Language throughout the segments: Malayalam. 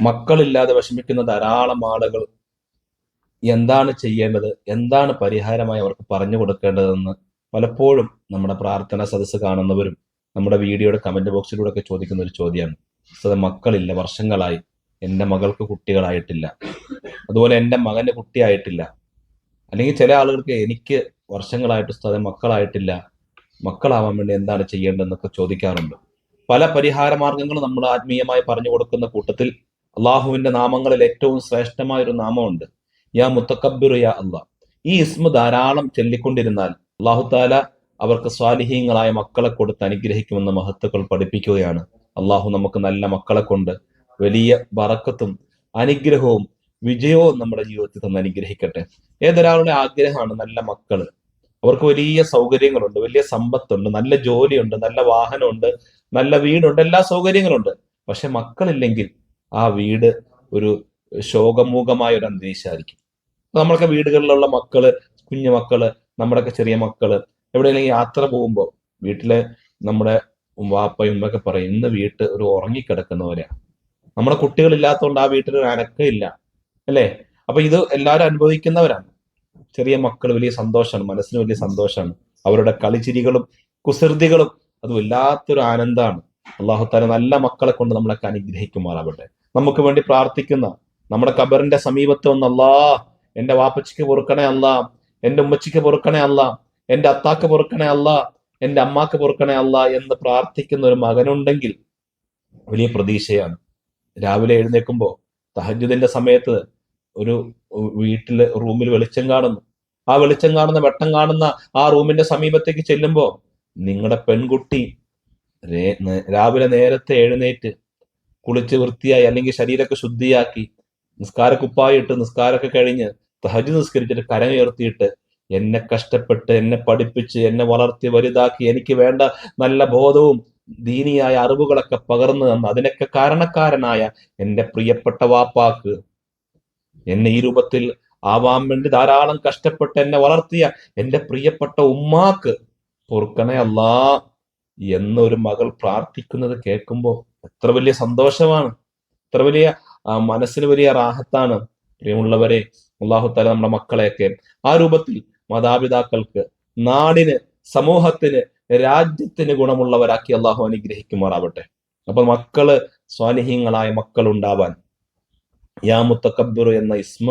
മക്കളില്ലാതെ വിഷമിക്കുന്ന ധാരാളം ആളുകൾ എന്താണ് ചെയ്യേണ്ടത്? എന്താണ് പരിഹാരമായി അവർക്ക് പറഞ്ഞു കൊടുക്കേണ്ടതെന്ന് പലപ്പോഴും നമ്മുടെ പ്രാർത്ഥന സദസ്സ് കാണുന്നവരും നമ്മുടെ വീഡിയോയുടെ കമന്റ് ബോക്സിലൂടെ ഒക്കെ ചോദിക്കുന്ന ഒരു ചോദ്യമാണ്. സത് മക്കളില്ല വർഷങ്ങളായി. എന്റെ മകൾക്ക് കുട്ടികളായിട്ടില്ല. അതുപോലെ എന്റെ മകന് കുട്ടിയായിട്ടില്ല. അല്ലെങ്കിൽ ചില ആളുകൾക്ക് എനിക്ക് വർഷങ്ങളായിട്ട് സ്ഥലം മക്കളായിട്ടില്ല. മക്കളാവാൻ വേണ്ടി എന്താണ് ചെയ്യേണ്ടതെന്നൊക്കെ ചോദിക്കാറുണ്ട്. പല പരിഹാര മാർഗങ്ങളും നമ്മൾ ആത്മീയമായി പറഞ്ഞു കൊടുക്കുന്ന കൂട്ടത്തിൽ അള്ളാഹുവിന്റെ നാമങ്ങളിൽ ഏറ്റവും ശ്രേഷ്ഠമായ ഒരു നാമമുണ്ട്. യാ മുത്തക്കബിറു യാ അള്ളാഹ് ഈ ഇസ്മ ധാരാളം ചൊല്ലിക്കൊണ്ടിരുന്നാൽ അള്ളാഹു താല അവർക്ക് സ്വാലിഹീങ്ങളായ മക്കളെ കൊടുത്ത് അനുഗ്രഹിക്കുമെന്ന് മഹത്തുക്കൾ പഠിപ്പിക്കുകയാണ്. അള്ളാഹു നമുക്ക് നല്ല മക്കളെ കൊണ്ട് വലിയ വറക്കത്തും അനുഗ്രഹവും വിജയവും നമ്മുടെ ജീവിതത്തിൽ തന്നെ അനുഗ്രഹിക്കട്ടെ. ഏതൊരാളുടെ ആഗ്രഹമാണ് നല്ല മക്കൾ? അവർക്ക് വലിയ സൗകര്യങ്ങളുണ്ട് വലിയ സമ്പത്തുണ്ട് നല്ല ജോലിയുണ്ട് നല്ല വാഹനമുണ്ട് നല്ല വീടുണ്ട് എല്ലാ സൗകര്യങ്ങളുണ്ട്. പക്ഷെ മക്കളില്ലെങ്കിൽ ആ വീട് ഒരു ശോകമൂകമായ ഒരു അന്തരീക്ഷമായിരിക്കും നമ്മളൊക്കെ വീടുകളിലുള്ള മക്കൾ കുഞ്ഞു മക്കൾ നമ്മുടെയൊക്കെ ചെറിയ മക്കൾ എവിടെയെങ്കിലും യാത്ര പോകുമ്പോൾ വീട്ടിലെ നമ്മുടെ വാപ്പയും ഉമ്മയൊക്കെ പറയും ഇന്ന് വീട്ട് ഒരു ഉറങ്ങിക്കിടക്കുന്നവരെയാണ് നമ്മുടെ കുട്ടികളില്ലാത്തതുകൊണ്ട് ആ വീട്ടിൽ ഒരു അനക്കമില്ല അല്ലേ? അപ്പൊ ഇത് എല്ലാവരും അനുഭവിക്കുന്നവരാണ്. ചെറിയ മക്കൾ വലിയ സന്തോഷമാണ് മനസ്സിന് വലിയ സന്തോഷമാണ്. അവരുടെ കളിച്ചിരികളും കുസൃതികളും അത് വല്ലാത്തൊരു ആനന്ദമാണ്. അള്ളാഹു താല നല്ല മക്കളെ കൊണ്ട് നമ്മളൊക്കെ അനുഗ്രഹിക്കുമാറാവട്ടെ. നമുക്ക് വേണ്ടി പ്രാർത്ഥിക്കുന്ന നമ്മുടെ കബറിന്റെ സമീപത്ത് വന്ന് എന്റെ വാപ്പച്ചിക്ക് പൊറുക്കണേ അല്ല. എന്റെ ഉമ്മച്ചിക്ക് പൊറുക്കണേ അല്ല. എന്റെ അത്താക്ക് പൊറുക്കണേ അല്ല. എന്റെ അമ്മാക്ക് പൊറുക്കണേ അല്ല എന്ന് പ്രാർത്ഥിക്കുന്ന ഒരു മകനുണ്ടെങ്കിൽ വലിയ പ്രതീക്ഷയാണ്. രാവിലെ എഴുന്നേൽക്കുമ്പോൾ തഹജുദിന്റെ സമയത്ത് ഒരു വീട്ടിൽ റൂമിൽ വെളിച്ചം കാണുന്നു. ആ വെളിച്ചം കാണുന്ന വെട്ടം കാണുന്ന ആ റൂമിന്റെ സമീപത്തേക്ക് ചെല്ലുമ്പോൾ നിങ്ങളുടെ പെൺകുട്ടി രാവിലെ നേരത്തെ എഴുന്നേറ്റ് കുളിച്ച് വൃത്തിയായി അല്ലെങ്കിൽ ശരീരമൊക്കെ ശുദ്ധിയാക്കി നിസ്കാര കുപ്പായിട്ട് നിസ്കാരമൊക്കെ കഴിഞ്ഞ് തഹജ് നിസ്കരിച്ചിട്ട് കരമുയർത്തിയിട്ട് എന്നെ കഷ്ടപ്പെട്ട് എന്നെ പഠിപ്പിച്ച് എന്നെ വളർത്തി വലുതാക്കി എനിക്ക് വേണ്ട നല്ല ബോധവും ദീനിയായ അറിവുകളൊക്കെ പകർന്നു തന്ന അതിനൊക്കെ കാരണക്കാരനായ എന്റെ പ്രിയപ്പെട്ട വാപ്പാക്ക് എന്നെ ഈ രൂപത്തിൽ ആവാൻ വേണ്ടി ധാരാളം കഷ്ടപ്പെട്ട് എന്നെ വളർത്തിയ എന്റെ പ്രിയപ്പെട്ട ഉമ്മാക്ക് പൊറുക്കണേ അല്ലാ എന്നൊരു മകൾ പ്രാർത്ഥിക്കുന്നത് കേൾക്കുമ്പോൾ എത്ര വലിയ സന്തോഷമാണ്. എത്ര വലിയ മനസ്സിന് വലിയ റാഹത്താണ്. പ്രിയമുള്ളവരെ അള്ളാഹുത്താല നമ്മുടെ മക്കളെയൊക്കെ ആ രൂപത്തിൽ മാതാപിതാക്കൾക്ക് നാടിന് സമൂഹത്തിന് രാജ്യത്തിന് ഗുണമുള്ളവരാക്കി അള്ളാഹു അനുഗ്രഹിക്കുമാറാവട്ടെ. അപ്പൊ മക്കൾ സ്വാലിഹീങ്ങളായ മക്കൾ ഉണ്ടാവാൻ യാ മുത്തക്കബിറു എന്ന ഇസ്മ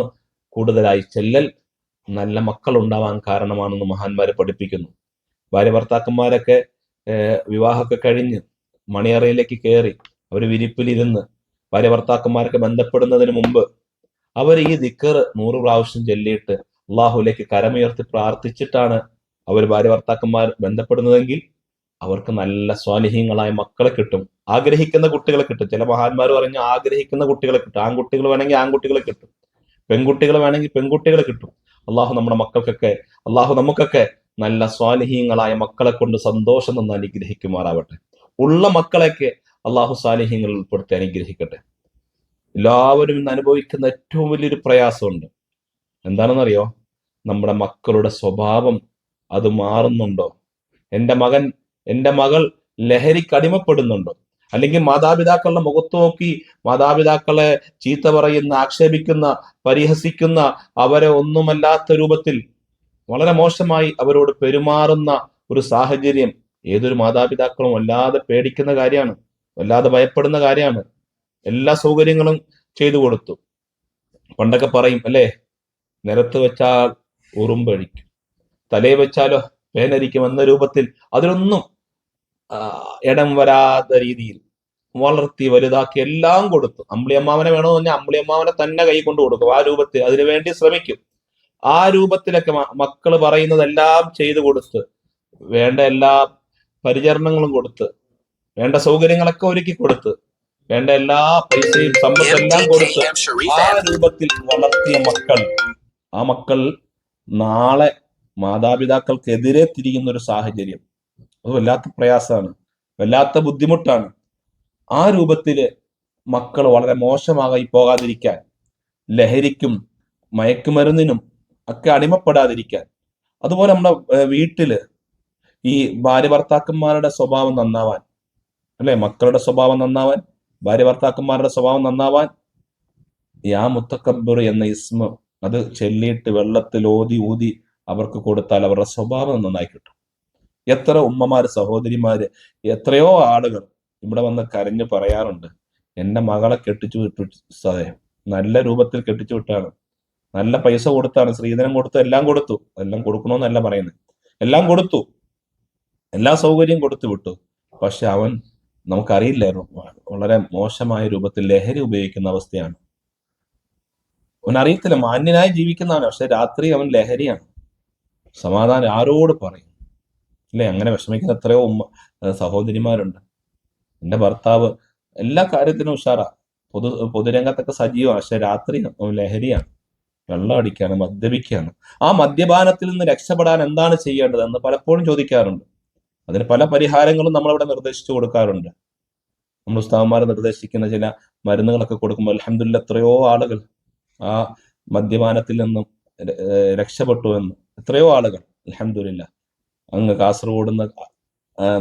കൂടുതലായി ചെല്ലൽ നല്ല മക്കൾ ഉണ്ടാവാൻ കാരണമാണെന്ന് മഹാന്മാരെ പഠിപ്പിക്കുന്നു. ഭാര്യ ഭർത്താക്കന്മാരൊക്കെ വിവാഹമൊക്കെ കഴിഞ്ഞ് മണിയറയിലേക്ക് കയറി അവർ വിരിപ്പിലിരുന്ന് ഭാര്യ ഭർത്താക്കന്മാരൊക്കെ ബന്ധപ്പെടുന്നതിന് മുമ്പ് അവർ ഈ ദിക്കർ നൂറ് പ്രാവശ്യം ചൊല്ലിയിട്ട് അള്ളാഹുലേക്ക് കരമുയർത്തി പ്രാർത്ഥിച്ചിട്ടാണ് അവർ ഭാര്യ ഭർത്താക്കന്മാർ ബന്ധപ്പെടുന്നതെങ്കിൽ അവർക്ക് നല്ല സ്വാലിഹീങ്ങളായ മക്കളെ കിട്ടും. ആഗ്രഹിക്കുന്ന കുട്ടികളെ കിട്ടും. ചില മഹാന്മാർ പറഞ്ഞ് ആഗ്രഹിക്കുന്ന കുട്ടികളെ കിട്ടും. ആൺകുട്ടികൾ വേണമെങ്കിൽ ആൺകുട്ടികളെ കിട്ടും. പെൺകുട്ടികൾ വേണമെങ്കിൽ പെൺകുട്ടികളെ കിട്ടും. അള്ളാഹു നമ്മുടെ മക്കൾക്കൊക്കെ അള്ളാഹു നമുക്കൊക്കെ നല്ല സ്വാലിഹീങ്ങളായ മക്കളെ കൊണ്ട് സന്തോഷം നിന്ന് അനുഗ്രഹിക്കുമാറാവട്ടെ. ഉള്ള മക്കളെയൊക്കെ അള്ളാഹു സ്വാലിഹീങ്ങളിൽ ഉൾപ്പെടുത്തി അനുഗ്രഹിക്കട്ടെ. എല്ലാവരും ഇന്ന് അനുഭവിക്കുന്ന ഏറ്റവും വലിയൊരു പ്രയാസമുണ്ട്. എന്താണെന്നറിയോ? നമ്മുടെ മക്കളുടെ സ്വഭാവം അത് മാറുന്നുണ്ടോ? എന്റെ മകൻ എന്റെ മകൾ ലഹരിക്ക് അടിമപ്പെടുന്നുണ്ടോ? അല്ലെങ്കിൽ മാതാപിതാക്കളുടെ മുഖത്ത് നോക്കി മാതാപിതാക്കളെ ചീത്ത പറയുന്ന ആക്ഷേപിക്കുന്ന പരിഹസിക്കുന്ന അവരെ ഒന്നുമല്ലാത്ത രൂപത്തിൽ വളരെ മോശമായി അവരോട് പെരുമാറുന്ന ഒരു സാഹചര്യം ഏതൊരു മാതാപിതാക്കളും വല്ലാതെ പേടിക്കുന്ന കാര്യമാണ് വല്ലാതെ ഭയപ്പെടുന്ന കാര്യമാണ്. എല്ലാ സൗകര്യങ്ങളും ചെയ്തു കൊടുത്തു. പണ്ടൊക്കെ പറയും അല്ലേ? നിരത്ത് വെച്ചാൽ ഉറുമ്പഴിക്കും തലേ വെച്ചാലോ പേനരിക്കും എന്ന രൂപത്തിൽ അതിലൊന്നും ഇടം വരാത്ത രീതിയിൽ വളർത്തി വലുതാക്കി എല്ലാം കൊടുത്തു. അമ്പിളിയമ്മാവനെ വേണമെന്ന് പറഞ്ഞാൽ അമ്പിളിയമ്മാവനെ തന്നെ കൈ കൊണ്ട് കൊടുക്കും. ആ രൂപത്തിൽ അതിനുവേണ്ടി ശ്രമിക്കും. ആ രൂപത്തിലൊക്കെ മക്കൾ പറയുന്നതെല്ലാം ചെയ്തു കൊടുത്ത് വേണ്ട എല്ലാ പരിചരണങ്ങളും കൊടുത്ത് വേണ്ട സൗകര്യങ്ങളൊക്കെ ഒരുക്കി കൊടുത്ത് വേണ്ട എല്ലാ പൈസയും സമ്പത്തെല്ലാം കൊടുത്ത് ആ രൂപത്തിൽ വളർത്തിയ മക്കൾ ആ മക്കൾ നാളെ മാതാപിതാക്കൾക്കെതിരെ തിരിയുന്ന ഒരു സാഹചര്യം. അത് വല്ലാത്ത പ്രയാസമാണ് വല്ലാത്ത ബുദ്ധിമുട്ടാണ്. ആ രൂപത്തിൽ മക്കൾ വളരെ മോശമാകായി പോകാതിരിക്കാൻ ലഹരിക്കും മയക്കുമരുന്നിനും ഒക്കെ അടിമപ്പെടാതിരിക്കാൻ. അതുപോലെ നമ്മുടെ വീട്ടിൽ ഈ ഭാര്യ ഭർത്താക്കന്മാരുടെ സ്വഭാവം നന്നാവാൻ അല്ലെ? മക്കളുടെ സ്വഭാവം നന്നാവാൻ ഭാര്യ ഭർത്താക്കന്മാരുടെ സ്വഭാവം നന്നാവാൻ യാ മുത്തക്കബ്ബർ എന്ന ഇസ്മ അത് ചെല്ലിയിട്ട് വെള്ളത്തിൽ ഓതി ഊതി അവർക്ക് കൊടുത്താൽ അവരുടെ സ്വഭാവം നന്നായി കിട്ടും. എത്ര ഉമ്മമാര് സഹോദരിമാര് എത്രയോ ആളുകൾ ഇവിടെ വന്ന് കരഞ്ഞു പറയാറുണ്ട് എന്റെ മകളെ കെട്ടിച്ചു വിട്ടു സാറേ. നല്ല രൂപത്തിൽ കെട്ടിച്ചു വിട്ടാണ്. നല്ല പൈസ കൊടുത്താണ് സ്ത്രീധനം കൊടുത്തു എല്ലാം കൊടുത്തു. എല്ലാം കൊടുക്കണമെന്നല്ല പറയുന്നത്. എല്ലാം കൊടുത്തു. എല്ലാ സൗകര്യം കൊടുത്തു വിട്ടു. പക്ഷെ അവൻ നമുക്കറിയില്ലായിരുന്നു. വളരെ മോശമായ രൂപത്തിൽ ലഹരി ഉപയോഗിക്കുന്ന അവസ്ഥയാണ്. അവൻ അറിയത്തില്ല മാന്യനായി ജീവിക്കുന്നതാണ് പക്ഷെ രാത്രി അവൻ ലഹരിയാണ്. സമാധാനം ആരോട് പറയും? അല്ലെ അങ്ങനെ വിഷമിക്കുന്ന എത്രയോ ഉമ്മ സഹോദരിമാരുണ്ട്. എന്റെ ഭർത്താവ് എല്ലാ കാര്യത്തിനും ഉഷാറാ. പൊതു പൊതുരംഗത്തൊക്കെ സജീവമാണ്. പക്ഷെ രാത്രി ലഹരിയാണ്. വെള്ളം അടിക്കുകയാണ് മദ്യപിക്കുകയാണ് ആ മദ്യപാനത്തിൽ നിന്ന് രക്ഷപ്പെടാൻ എന്താണ് ചെയ്യേണ്ടതെന്ന് പലപ്പോഴും ചോദിക്കാറുണ്ട്. അതിന് പല പരിഹാരങ്ങളും നമ്മളിവിടെ നിർദ്ദേശിച്ചു കൊടുക്കാറുണ്ട്. നമ്മൾ ഉസ്താവന്മാർ നിർദ്ദേശിക്കുന്ന ചില മരുന്നുകളൊക്കെ കൊടുക്കുമ്പോൾ അലഹമില്ല എത്രയോ ആളുകൾ ആ മദ്യപാനത്തിൽ നിന്നും രക്ഷപ്പെട്ടു എന്ന്. എത്രയോ ആളുകൾ അലഹമില്ല അങ്ങ് കാസർഗോഡ് നിന്ന്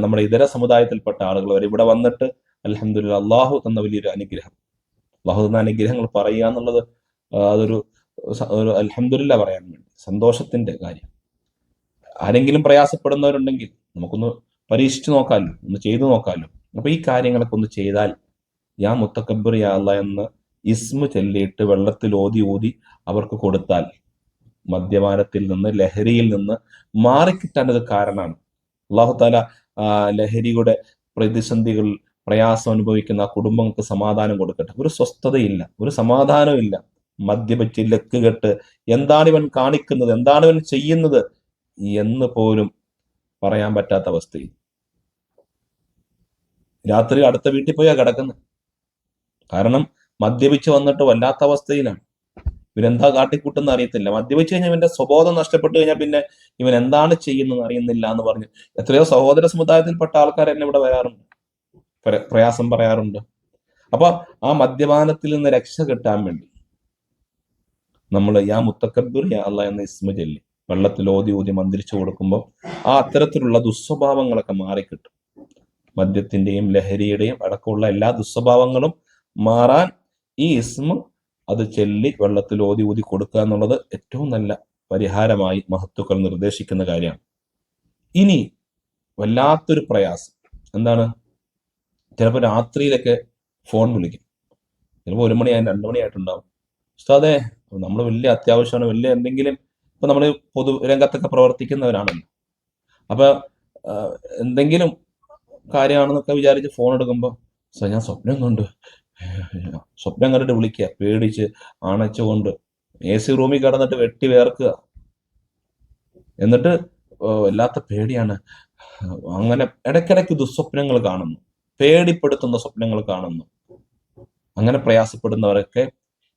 നമ്മുടെ ഇതര സമുദായത്തിൽപ്പെട്ട ആളുകൾ വരെ ഇവിടെ വന്നിട്ട് അലഹമില്ല അള്ളാഹു തന്ന വലിയൊരു അനുഗ്രഹം. അള്ളാഹു തന്ന അനുഗ്രഹങ്ങൾ പറയുക എന്നുള്ളത് അതൊരു അലഹമില്ല പറയാൻ വേണ്ടി. സന്തോഷത്തിന്റെ കാര്യം. ആരെങ്കിലും പ്രയാസപ്പെടുന്നവരുണ്ടെങ്കിൽ നമുക്കൊന്ന് പരീക്ഷിച്ചു നോക്കാമല്ലോ ഒന്ന് ചെയ്തു നോക്കാമല്ലോ. അപ്പൊ ഈ കാര്യങ്ങളൊക്കെ ഒന്ന് ചെയ്താൽ യാ മുത്തക്കബർ യാ എന്ന് ഇസ്മ ചൊല്ലിയിട്ട് വെള്ളത്തിൽ ഓതി ഓതി അവർക്ക് കൊടുത്താൽ മദ്യപാനത്തിൽ നിന്ന് ലഹരിയിൽ നിന്ന് മാറിക്കിട്ടാൻ അത് കാരണമാണ്. അള്ളാഹു താല ലഹരിയുടെ പ്രതിസന്ധികൾ പ്രയാസം അനുഭവിക്കുന്ന ആ കുടുംബങ്ങൾക്ക് സമാധാനം കൊടുക്കട്ടെ. ഒരു സ്വസ്ഥതയില്ല ഒരു സമാധാനവും ഇല്ല. മദ്യപിച്ച് ലക്കുകെട്ട് എന്താണ് ഇവൻ കാണിക്കുന്നത്? എന്താണ് ഇവൻ ചെയ്യുന്നത്? എന്ന് പോലും പറയാൻ പറ്റാത്ത അവസ്ഥയിൽ. രാത്രി അടുത്ത വീട്ടിൽ പോയാ കിടക്കുന്നത് കാരണം മദ്യപിച്ച് വന്നിട്ട് വല്ലാത്ത അവസ്ഥയിലാണ്. ഇവരെന്താ കാട്ടിക്കൂട്ടെന്ന് അറിയത്തില്ല. മദ്യപിച്ച് കഴിഞ്ഞാൽ ഇവന്റെ സ്വബോധം നഷ്ടപ്പെട്ടു കഴിഞ്ഞാൽ പിന്നെ ഇവൻ എന്താണ് ചെയ്യുന്നത് അറിയുന്നില്ല എന്ന് പറഞ്ഞു എത്രയോ സഹോദര സമുദായത്തിൽപ്പെട്ട ആൾക്കാർ എന്നെ ഇവിടെ വരാറുണ്ട്. പ്ര- പ്രയാസം പറയാറുണ്ട്. അപ്പൊ ആ മദ്യപാനത്തിൽ നിന്ന് രക്ഷ കിട്ടാൻ വേണ്ടി നമ്മൾ യാ മുത്തക്കബിർ അല്ല എന്ന ഇസ്മ ചൊല്ലി. വെള്ളത്തിൽ ഓതി ഊതി മന്ത്രിച്ചു കൊടുക്കുമ്പോൾ ആ അത്തരത്തിലുള്ള ദുസ്വഭാവങ്ങളൊക്കെ മാറിക്കിട്ടും. മദ്യത്തിന്റെയും ലഹരിയുടെയും അടക്കമുള്ള എല്ലാ ദുസ്വഭാവങ്ങളും മാറാൻ ഈ ഇസ്മ അത് ചൊല്ലി വെള്ളത്തിൽ ഓതി ഊതി കൊടുക്കുക എന്നുള്ളത് ഏറ്റവും നല്ല പരിഹാരമായി മഹത്തുക്കൾ നിർദ്ദേശിക്കുന്ന കാര്യമാണ്. ഇനി വല്ലാത്തൊരു പ്രയാസം. എന്താണ്? ചിലപ്പോൾ രാത്രിയിലൊക്കെ ഫോൺ വിളിക്കും. ചിലപ്പോൾ ഒരു മണിയായി രണ്ടു മണിയായിട്ടുണ്ടാവും ഉസ്താദേ നമ്മൾ വലിയ അത്യാവശ്യമാണ് വലിയ എന്തെങ്കിലും ഇപ്പൊ നമ്മൾ പൊതു രംഗത്തൊക്കെ പ്രവർത്തിക്കുന്നവരാണല്ലോ. അപ്പൊ എന്തെങ്കിലും കാര്യമാണെന്നൊക്കെ വിചാരിച്ച് ഫോൺ എടുക്കുമ്പോൾ സാർ ഞാൻ സ്വപ്നം കണ്ടു. സ്വപ്നം കണ്ടിട്ട് വിളിക്കുക പേടിച്ച് അണച്ചുകൊണ്ട് എ സി റൂമിൽ കിടന്നിട്ട് വെട്ടി വേർക്കുക. എന്നിട്ട് വല്ലാത്ത പേടിയാണ്. അങ്ങനെ ഇടയ്ക്കിടയ്ക്ക് ദുസ്വപ്നങ്ങൾ കാണുന്നു. പേടിപ്പെടുത്തുന്ന സ്വപ്നങ്ങൾ കാണുന്നു. അങ്ങനെ പ്രയാസപ്പെടുന്നവരൊക്കെ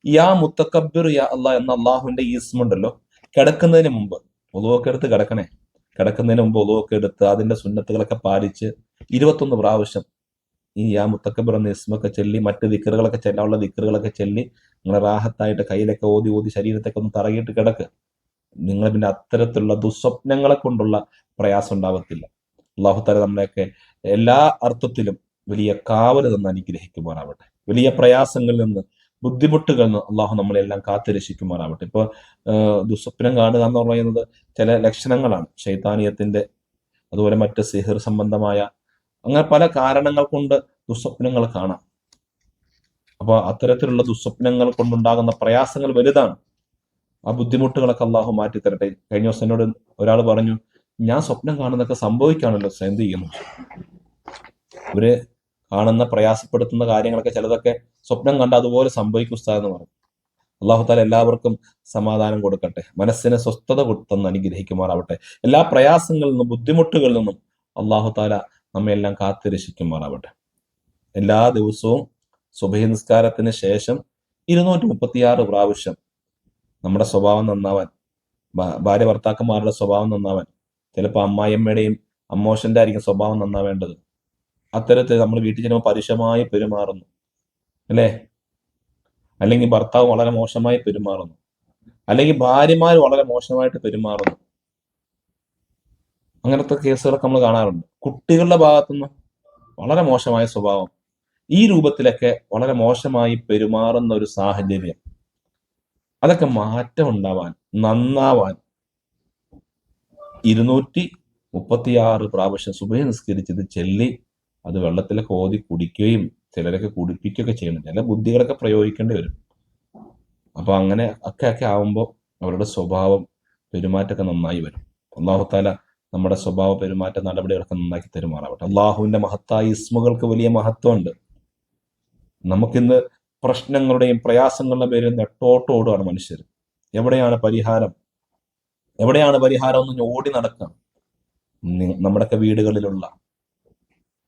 യാ മുത്തക്കബിർ യാ അള്ളാ എന്ന അള്ളാഹുവിന്റെ ഈസ്മുണ്ടല്ലോ. കിടക്കുന്നതിന് മുമ്പ് ഒതുവൊക്കെ എടുത്ത് കിടക്കണേ. കിടക്കുന്നതിന് മുമ്പ് ഒതുവൊക്കെ എടുത്ത് അതിന്റെ സുന്നത്തുകളൊക്കെ പാലിച്ച് ഇരുപത്തൊന്ന് പ്രാവശ്യം ഈ യാ മുത്തക്കബിർ എന്ന ഇസ്മൊക്കെ ചൊല്ലി മറ്റ് ദിക്കറുകളൊക്കെ ചെല്ലാനുള്ള ദിക്കറുകളൊക്കെ ചൊല്ലി നിങ്ങളെ റാഹത്തായിട്ട് കയ്യിലൊക്കെ ഓതി ഓതി ശരീരത്തൊക്കെ ഒന്ന് തറകിയിട്ട് കിടക്ക്. നിങ്ങൾ പിന്നെ അത്തരത്തിലുള്ള ദുസ്വപ്നങ്ങളെ കൊണ്ടുള്ള പ്രയാസം ഉണ്ടാവത്തില്ല. അള്ളാഹുത്താല നമ്മളെയൊക്കെ എല്ലാ അർത്ഥത്തിലും വലിയ കാവൽ തന്ന് അനുഗ്രഹിക്കുവാനാവട്ടെ വലിയ പ്രയാസങ്ങളിൽ നിന്ന് ബുദ്ധിമുട്ടുകളിൽ നിന്ന് അള്ളാഹു നമ്മളെല്ലാം കാത്തു രക്ഷിക്കുമാറാവട്ടെ. ഇപ്പൊ ദുസ്വപ്നം കാണുക എന്ന് പറയുന്നത് ചില ലക്ഷണങ്ങളാണ്. ശൈതാനീയത്തിന്റെ അതുപോലെ മറ്റ് സിഹിർ സംബന്ധമായ അങ്ങനെ പല കാരണങ്ങൾ കൊണ്ട് ദുസ്വപ്നങ്ങൾ കാണാം. അപ്പൊ അത്തരത്തിലുള്ള ദുസ്വപ്നങ്ങൾ കൊണ്ടുണ്ടാകുന്ന പ്രയാസങ്ങൾ വലുതാണ്. ആ ബുദ്ധിമുട്ടുകളൊക്കെ അള്ളാഹു മാറ്റി തരട്ടെ കഴിഞ്ഞ ദിവസം എന്നോട് ഒരാൾ പറഞ്ഞു ഞാൻ സ്വപ്നം കാണുന്നതൊക്കെ സംഭവിക്കാണല്ലോ എന്ത് ചെയ്യുന്നു ഇവർ കാണുന്ന പ്രയാസപ്പെടുത്തുന്ന കാര്യങ്ങളൊക്കെ ചിലതൊക്കെ സ്വപ്നം കണ്ട അതുപോലെ സംഭവിക്കും ഉസ്താദ് എന്ന് പറഞ്ഞു. അള്ളാഹു താല എല്ലാവർക്കും സമാധാനം കൊടുക്കട്ടെ. മനസ്സിന് സ്വസ്ഥത കൊടുത്തെന്ന് അനുഗ്രഹിക്കുമാറാവട്ടെ. എല്ലാ പ്രയാസങ്ങളിൽ നിന്നും ബുദ്ധിമുട്ടുകളിൽ നിന്നും അള്ളാഹു താല നമ്മയെല്ലാം കാത്തുരക്ഷിക്കുമാറാവട്ടെ. എല്ലാ ദിവസവും സുബഹി നിസ്കാരത്തിന് ശേഷം ഇരുന്നൂറ്റി മുപ്പത്തിയാറ് പ്രാവശ്യം നമ്മുടെ സ്വഭാവം നന്നാവാൻ ഭാര്യ ഭർത്താക്കന്മാരുടെ സ്വഭാവം നന്നാവാൻ ചിലപ്പോൾ അമ്മായിയമ്മയുടെയും അമ്മോഷന്റെ ആയിരിക്കും സ്വഭാവം നന്നാവേണ്ടത്. അത്തരത്തിൽ നമ്മൾ വീട്ടിൽ ചെല്ലുമ്പോൾ പരുഷമായി പെരുമാറുന്നു. അല്ലേ? അല്ലെങ്കിൽ ഭർത്താവ് വളരെ മോശമായി പെരുമാറുന്നു. അല്ലെങ്കിൽ ഭാര്യമാർ വളരെ മോശമായിട്ട് പെരുമാറുന്നു. അങ്ങനത്തെ കേസുകളൊക്കെ നമ്മൾ കാണാറുണ്ട്. കുട്ടികളുടെ ഭാഗത്തുനിന്ന് വളരെ മോശമായ സ്വഭാവം. ഈ രൂപത്തിലൊക്കെ വളരെ മോശമായി പെരുമാറുന്ന ഒരു സാഹചര്യം. അതൊക്കെ മാറ്റം ഉണ്ടാവാൻ നന്നാവാൻ ഇരുന്നൂറ്റി മുപ്പത്തിയാറ് പ്രാവശ്യം സുബഹി നിസ്കരിച്ചത് ചെല്ലി അത് വെള്ളത്തിലൊക്കെ ഓതി കുടിക്കുകയും ചിലരൊക്കെ കുടിപ്പിക്കുകയൊക്കെ ചെയ്യുന്നുണ്ട്. ചില ബുദ്ധികളൊക്കെ പ്രയോഗിക്കേണ്ടി വരും. അപ്പൊ അങ്ങനെ ഒക്കെ ഒക്കെ ആവുമ്പോൾ അവരുടെ സ്വഭാവം പെരുമാറ്റമൊക്കെ നന്നായി വരും. അള്ളാഹുത്താല നമ്മുടെ സ്വഭാവ പെരുമാറ്റ നടപടികളൊക്കെ നന്നാക്കി തെരുമാറാവട്ടെ. അള്ളാഹുവിന്റെ മഹത്തായ ഇസ്മുകൾക്ക് വലിയ മഹത്വമുണ്ട്. നമുക്കിന്ന് പ്രശ്നങ്ങളുടെയും പ്രയാസങ്ങളുടെ പേരിൽ നെട്ടോട്ടോടുകയാണ് മനുഷ്യർ. എവിടെയാണ് പരിഹാരം? എവിടെയാണ് പരിഹാരം എന്ന് ഓടി നടക്കാം നമ്മുടെയൊക്കെ വീടുകളിലുള്ള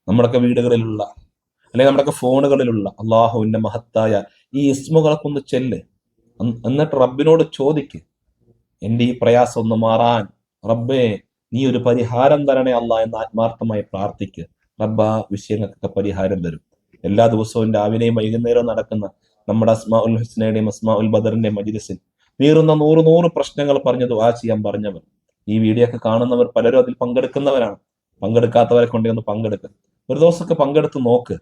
നമ്മുടെയൊക്കെ വീടുകളിലുള്ള അല്ലെങ്കിൽ നമ്മുടെയൊക്കെ ഫോണുകളിലുള്ള അള്ളാഹുവിന്റെ മഹത്തായ ഈ ഇസ്മുകളൊക്കെ ഒന്ന് ചെല്ല് എന്നിട്ട് റബ്ബിനോട് ചോദിക്ക്. എന്റെ ഈ പ്രയാസം ഒന്ന് മാറാൻ. റബ്ബേ നീ ഒരു പരിഹാരം തരണേ അല്ല എന്ന് ആത്മാർത്ഥമായി പ്രാർത്ഥിക്ക്. റബ്ബ് ആ വിഷയങ്ങൾക്കൊക്കെ പരിഹാരം തരും. എല്ലാ ദിവസവും രാവിലെയും വൈകുന്നേരവും നടക്കുന്ന നമ്മുടെ അസ്മാ ഉൽ ഹുസ്നയുടെയും അസ്മാ ഉൽ ബദറിന്റെ മജിലിസിൽ നീറുന്ന നൂറ് നൂറ് പ്രശ്നങ്ങൾ പറഞ്ഞു ദുവാ ചെയ്യാൻ പറഞ്ഞവർ. ഈ വീഡിയോ ഒക്കെ കാണുന്നവർ പലരും അതിൽ പങ്കെടുക്കുന്നവരാണ്. പങ്കെടുക്കാത്തവരെ കൊണ്ടേ ഒന്ന് പങ്കെടുക്കുക ഒരു ദിവസമൊക്കെ പങ്കെടുത്ത് നോക്ക്.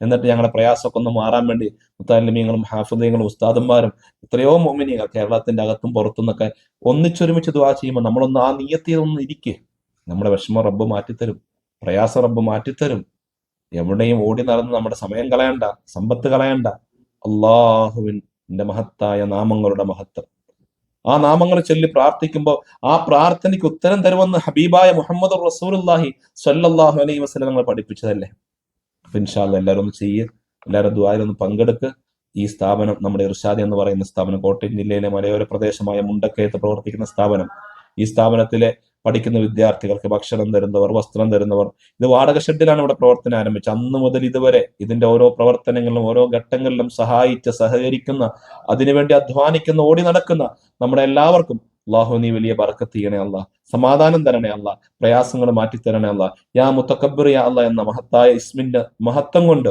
എന്നിട്ട് ഞങ്ങളുടെ പ്രയാസമൊക്കെ ഒന്ന് മാറാൻ വേണ്ടി മുത്താലിമീങ്ങളും ഹാഫിദീങ്ങളും ഉസ്താദന്മാരും എത്രയോ മോമിനികൾ കേരളത്തിന്റെ അകത്തും പുറത്തുനിന്നൊക്കെ ഒന്നിച്ചൊരുമിച്ച് ദുആ ചെയ്യുമ്പോൾ നമ്മളൊന്ന് ആ നീയത്തിൽ ഒന്ന് ഇരിക്കേ. നമ്മുടെ വിഷമം റബ്ബ് മാറ്റിത്തരും. പ്രയാസം റബ്ബ് മാറ്റിത്തരും. എവിടെയും ഓടി നടന്ന് നമ്മുടെ സമയം കളയണ്ട സമ്പത്ത് കളയണ്ട. അള്ളാഹുവിന്റെ മഹത്തായ നാമങ്ങളുടെ മഹത്വം. ആ നാമങ്ങൾ ചൊല്ലി പ്രാർത്ഥിക്കുമ്പോൾ ആ പ്രാർത്ഥനയ്ക്ക് ഉത്തരം തരുമെന്ന് ഹബീബായ മുഹമ്മദ് റസൂലുള്ളാഹി സ്വല്ലല്ലാഹു അലൈഹി വസല്ലം നമ്മളെ പഠിപ്പിച്ചതല്ലേ? അപ്പൊ ഇൻഷാല്ല എല്ലാവരും ഒന്ന് ചെയ്യുക എല്ലാവരും ഒന്ന് പങ്കെടുക്കുക ഈ സ്ഥാപനം നമ്മുടെ ഇർഷാദ് എന്ന് പറയുന്ന സ്ഥാപനം കോട്ടയം ജില്ലയിലെ മലയോര പ്രദേശമായ മുണ്ടക്കയത്ത് പ്രവർത്തിക്കുന്ന സ്ഥാപനം. ഈ സ്ഥാപനത്തിലെ പഠിക്കുന്ന വിദ്യാർത്ഥികൾക്ക് ഭക്ഷണം തരുന്നവർ വസ്ത്രം തരുന്നവർ ഇത് വാടക ഷെഡിലാണ് ഇവിടെ പ്രവർത്തനം ആരംഭിച്ചത്. അന്ന് മുതൽ ഇതുവരെ ഇതിന്റെ ഓരോ പ്രവർത്തനങ്ങളിലും ഓരോ ഘട്ടങ്ങളിലും സഹായിച്ച് സഹകരിക്കുന്ന അതിനുവേണ്ടി അധ്വാനിക്കുന്ന ഓടി നടക്കുന്ന നമ്മുടെ എല്ലാവർക്കും അള്ളാഹു നീ വലിയ ബർക്കത്ത് ചെയ്യണേ അല്ല സമാധാനം തരണേ അല്ല പ്രയാസങ്ങൾ മാറ്റിത്തരണേ അല്ല യാ മുത്തക്കബറിയ അല്ല എന്ന മഹത്തായ ഇസ്മിന്റെ മഹത്വം കൊണ്ട്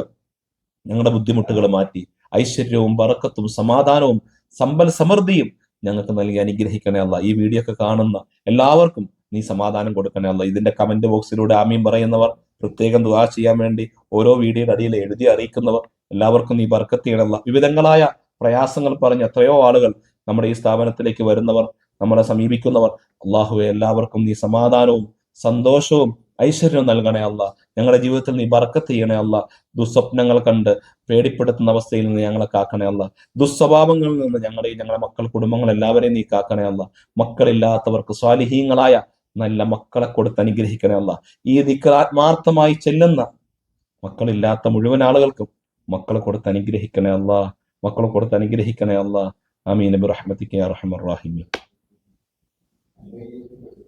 ഞങ്ങളുടെ ബുദ്ധിമുട്ടുകൾ മാറ്റി ഐശ്വര്യവും ബറക്കത്തും സമാധാനവും സമ്പൽ സമൃദ്ധിയും ഞങ്ങൾക്ക് നൽകി അനുഗ്രഹിക്കണേ അല്ല ഈ വീഡിയോ ഒക്കെ കാണുന്ന എല്ലാവർക്കും നീ സമാധാനം കൊടുക്കണേ അല്ല ഇതിന്റെ കമന്റ് ബോക്സിലൂടെ ആമീൻ പറയുന്നവർ പ്രത്യേകം ദുവാ ചെയ്യാൻ വേണ്ടി ഓരോ വീഡിയോയുടെ അടിയിൽ എഴുതി അറിയിക്കുന്നവർ എല്ലാവർക്കും നീ ബർക്കത്ത് വിവിധങ്ങളായ പ്രയാസങ്ങൾ പറഞ്ഞ് എത്രയോ ആളുകൾ നമ്മുടെ ഈ സ്ഥാപനത്തിലേക്ക് വരുന്നവർ നമ്മളെ സമീപിക്കുന്നവർ. അള്ളാഹുവെ എല്ലാവർക്കും നീ സമാധാനവും സന്തോഷവും ഐശ്വര്യവും നൽകണേ അല്ല. ഞങ്ങളുടെ ജീവിതത്തിൽ നീ ബർക്കത്ത് ചെയ്യണേ അല്ല. ദുസ്വപ്നങ്ങൾ കണ്ട് പേടിപ്പെടുത്തുന്ന അവസ്ഥയിൽ നിന്ന് ഞങ്ങളെ കാക്കണേ അല്ല. ദുസ്വഭാവങ്ങളിൽ നിന്ന് ഞങ്ങളെയും ഞങ്ങളുടെ മക്കൾ കുടുംബങ്ങൾ എല്ലാവരെയും നീ കാക്കണേ അല്ല. മക്കളില്ലാത്തവർക്ക് സ്വാലിഹീങ്ങളായ നല്ല മക്കളെ കൊടുത്ത് അനുഗ്രഹിക്കണേ അല്ല. ഈ ദിക്ർ ആത്മാർത്ഥമായി ചെല്ലുന്ന മക്കളില്ലാത്ത മുഴുവൻ ആളുകൾക്കും മക്കളെ കൊടുത്ത് അനുഗ്രഹിക്കണേ അല്ല. മക്കളെ കൊടുത്ത് അനുഗ്രഹിക്കണേ അല്ല. ബിറഹ്മതിക യാ അർഹമർ Amen.